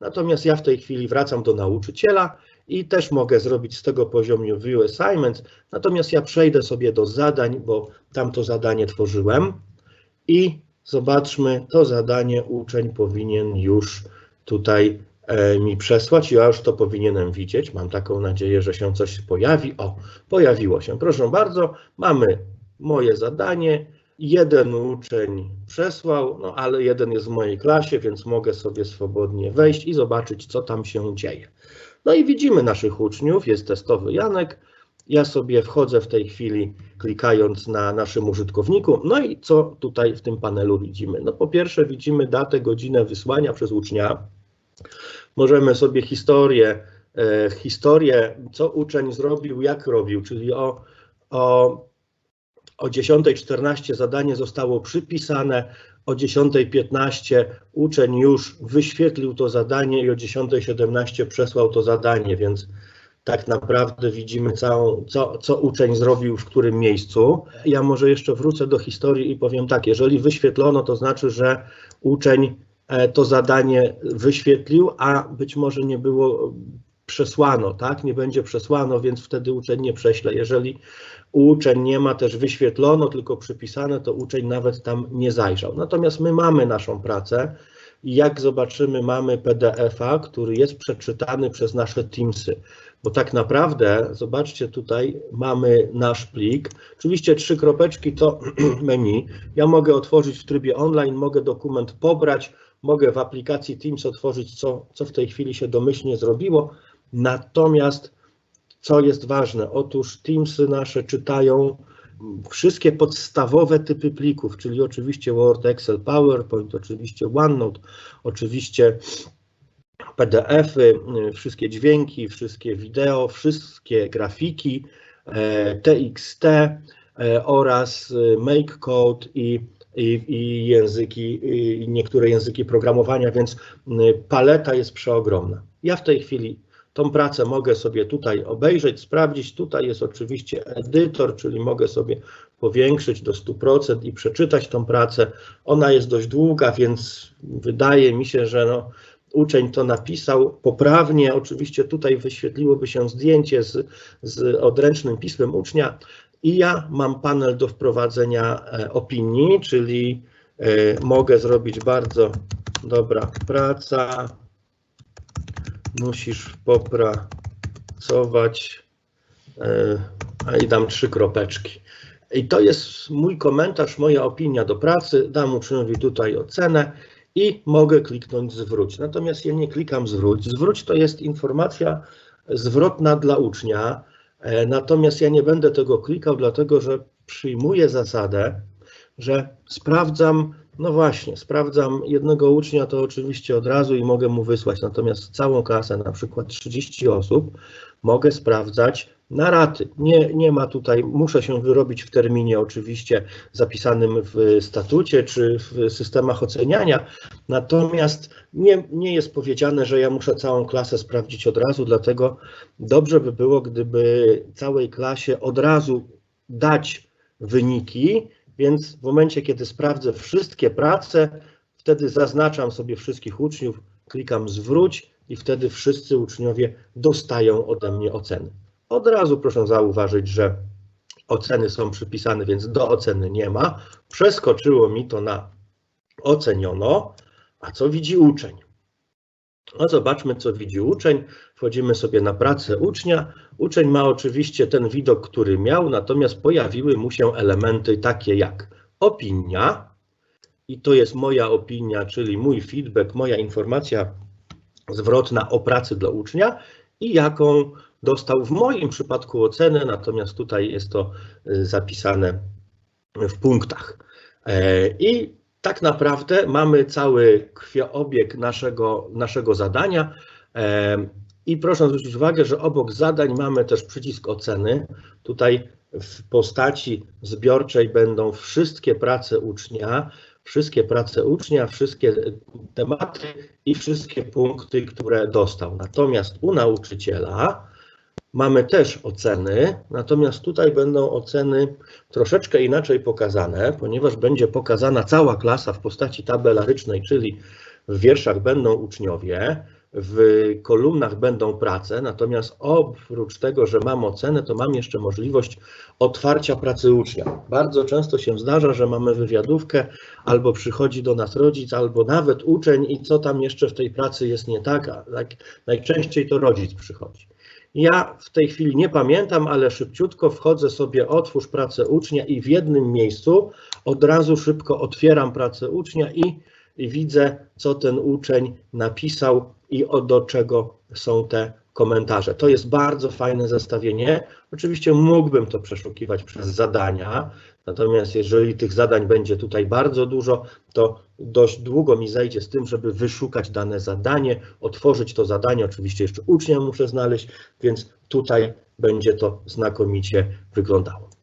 Natomiast ja w tej chwili wracam do nauczyciela i też mogę zrobić z tego poziomu View Assignments. Natomiast ja przejdę sobie do zadań, bo tam to zadanie tworzyłem i zobaczmy, to zadanie uczeń powinien już tutaj e, mi przesłać. Ja już to powinienem widzieć. Mam taką nadzieję, że się coś pojawi. O, pojawiło się. Proszę bardzo, mamy moje zadanie. Jeden uczeń przesłał, no ale jeden jest w mojej klasie, więc mogę sobie swobodnie wejść i zobaczyć, co tam się dzieje. No i widzimy naszych uczniów, jest testowy Janek. Ja sobie wchodzę w tej chwili klikając na naszym użytkowniku. No i co tutaj w tym panelu widzimy? No po pierwsze widzimy datę, godzinę wysłania przez ucznia. Możemy sobie historię, e, historię, co uczeń zrobił, jak robił, czyli o, o o 10.14 zadanie zostało przypisane, o 10.15 uczeń już wyświetlił to zadanie i o 10.17 przesłał to zadanie, więc tak naprawdę widzimy całą, co, co uczeń zrobił w którym miejscu. Ja może jeszcze wrócę do historii i powiem tak, jeżeli wyświetlono, to znaczy, że uczeń e, to zadanie wyświetlił, a być może nie było przesłano, tak? Nie będzie przesłano, więc wtedy uczeń nie prześle. Jeżeli uczeń nie ma też wyświetlono, tylko przypisane, to uczeń nawet tam nie zajrzał. Natomiast my mamy naszą pracę i jak zobaczymy, mamy PDF-a, który jest przeczytany przez nasze Teamsy. Bo tak naprawdę, zobaczcie tutaj, mamy nasz plik. Oczywiście trzy kropeczki to menu. Ja mogę otworzyć w trybie online, mogę dokument pobrać, mogę w aplikacji Teams otworzyć, co, co w tej chwili się domyślnie zrobiło. Natomiast co jest ważne? Otóż Teamsy nasze czytają wszystkie podstawowe typy plików, czyli oczywiście Word, Excel, PowerPoint, oczywiście OneNote, oczywiście PDF-y, wszystkie dźwięki, wszystkie wideo, wszystkie grafiki, TXT e, e, oraz MakeCode i, i, i języki, i niektóre języki programowania, więc paleta jest przeogromna. Ja w tej chwili Tą pracę mogę sobie tutaj obejrzeć, sprawdzić. Tutaj jest oczywiście edytor, czyli mogę sobie powiększyć do 100% i przeczytać tą pracę. Ona jest dość długa, więc wydaje mi się, że no, uczeń to napisał poprawnie. Oczywiście tutaj wyświetliłoby się zdjęcie z, z odręcznym pismem ucznia i ja mam panel do wprowadzenia e, opinii, czyli e, mogę zrobić bardzo dobra praca, musisz popracować, e, a i dam trzy kropeczki. I to jest mój komentarz, moja opinia do pracy. Dam uczniowi tutaj ocenę i mogę kliknąć zwróć. Natomiast ja nie klikam zwróć. Zwróć to jest informacja zwrotna dla ucznia. E, natomiast ja nie będę tego klikał, dlatego że przyjmuję zasadę, że sprawdzam no właśnie, sprawdzam jednego ucznia, to oczywiście od razu i mogę mu wysłać, natomiast całą klasę, na przykład 30 osób, mogę sprawdzać na raty. Nie, nie ma tutaj, muszę się wyrobić w terminie oczywiście zapisanym w statucie czy w systemach oceniania, natomiast nie, nie jest powiedziane, że ja muszę całą klasę sprawdzić od razu, dlatego dobrze by było, gdyby całej klasie od razu dać wyniki, więc w momencie, kiedy sprawdzę wszystkie prace, wtedy zaznaczam sobie wszystkich uczniów, klikam zwróć i wtedy wszyscy uczniowie dostają ode mnie oceny. Od razu proszę zauważyć, że oceny są przypisane, więc do oceny nie ma. Przeskoczyło mi to na oceniono, a co widzi uczeń? No zobaczmy, co widzi uczeń. Wchodzimy sobie na pracę ucznia. Uczeń ma oczywiście ten widok, który miał, natomiast pojawiły mu się elementy takie jak opinia, i to jest moja opinia, czyli mój feedback, moja informacja zwrotna o pracy dla ucznia i jaką dostał w moim przypadku ocenę, natomiast tutaj jest to y, zapisane w punktach. E, I tak naprawdę mamy cały krwioobieg naszego, naszego zadania. I proszę zwrócić uwagę, że obok zadań mamy też przycisk oceny. Tutaj w postaci zbiorczej będą wszystkie prace ucznia, wszystkie prace ucznia, wszystkie tematy i wszystkie punkty, które dostał. Natomiast u nauczyciela Mamy też oceny, natomiast tutaj będą oceny troszeczkę inaczej pokazane, ponieważ będzie pokazana cała klasa w postaci tabelarycznej, czyli w wierszach będą uczniowie. W kolumnach będą prace, natomiast oprócz tego, że mam ocenę, to mam jeszcze możliwość otwarcia pracy ucznia. Bardzo często się zdarza, że mamy wywiadówkę, albo przychodzi do nas rodzic, albo nawet uczeń i co tam jeszcze w tej pracy jest nie tak, a tak najczęściej to rodzic przychodzi. Ja w tej chwili nie pamiętam, ale szybciutko wchodzę sobie, otwórz pracę ucznia i w jednym miejscu od razu szybko otwieram pracę ucznia i widzę, co ten uczeń napisał i do czego są te komentarze. To jest bardzo fajne zestawienie. Oczywiście mógłbym to przeszukiwać przez zadania, natomiast jeżeli tych zadań będzie tutaj bardzo dużo, to dość długo mi zajdzie z tym, żeby wyszukać dane zadanie, otworzyć to zadanie. Oczywiście jeszcze ucznia muszę znaleźć, więc tutaj będzie to znakomicie wyglądało.